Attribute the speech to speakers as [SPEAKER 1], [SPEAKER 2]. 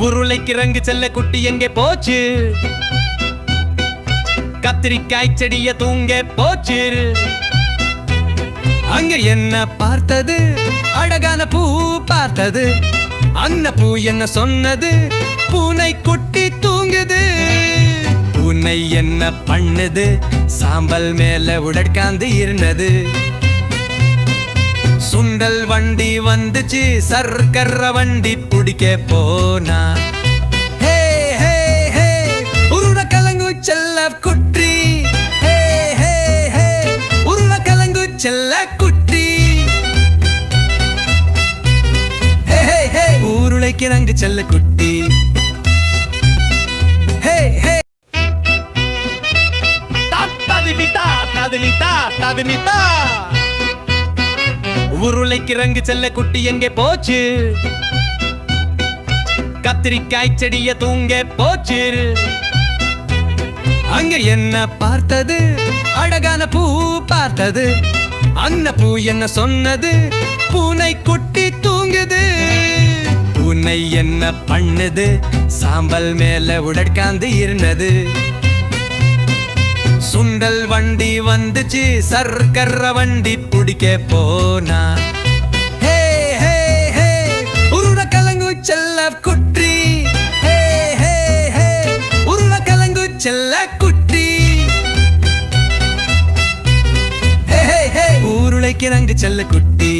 [SPEAKER 1] உருளைக்கு ரங்கு செல்ல குட்டி எங்கே போச்சு? கத்திரிக்காய் செடிய தூங்க போச்சு. அங்க என்ன பார்த்தது? அழகான பூ பார்த்தது. அந்த பூ என்ன சொன்னது? பூனை குட்டி தூங்குது. பூனை என்ன பண்ணுது? சாம்பல் மேல உடற்காந்து இருந்தது. கிண்டல் வண்டி வந்துச்சு சர்க்கர வண்டி பிடிக்க போனா ஹே ஹே ஹே உருளைக்கிழங்கு செல்ல குட்டி ஹே ஹே ஹே உருளைக்கிழங்கு செல்ல குட்டி ஹே ஹே ஹே உருளைக்கிழங்கு செல்ல குட்டி உருளைக்கு ரங்கு செல்ல குட்டி எங்கே போச்சு? கத்திரிக்காய் செடிய தூங்க போச்சு. அங்க என்ன பார்த்தது? அழகான பூ பார்த்தது. அந்த பூ என்ன சொன்னது? பூனை குட்டி தூங்குது. பூனை என்ன பண்ணுது? சாம்பல் மேல உடற்காந்து இருந்தது. சுண்டல் வண்டி வந்துச்சு சர்க்கர வண்டி பிடிக்க போனா. ஹே ஹே ஹே உருளைக்கிழங்கு செல்ல குட்டி ஹே ஹே ஹே உருளைக்கிழங்கு செல்ல குட்டி ஹே ஹே ஹே உருளைக்கிழங்கு செல்ல குட்டி.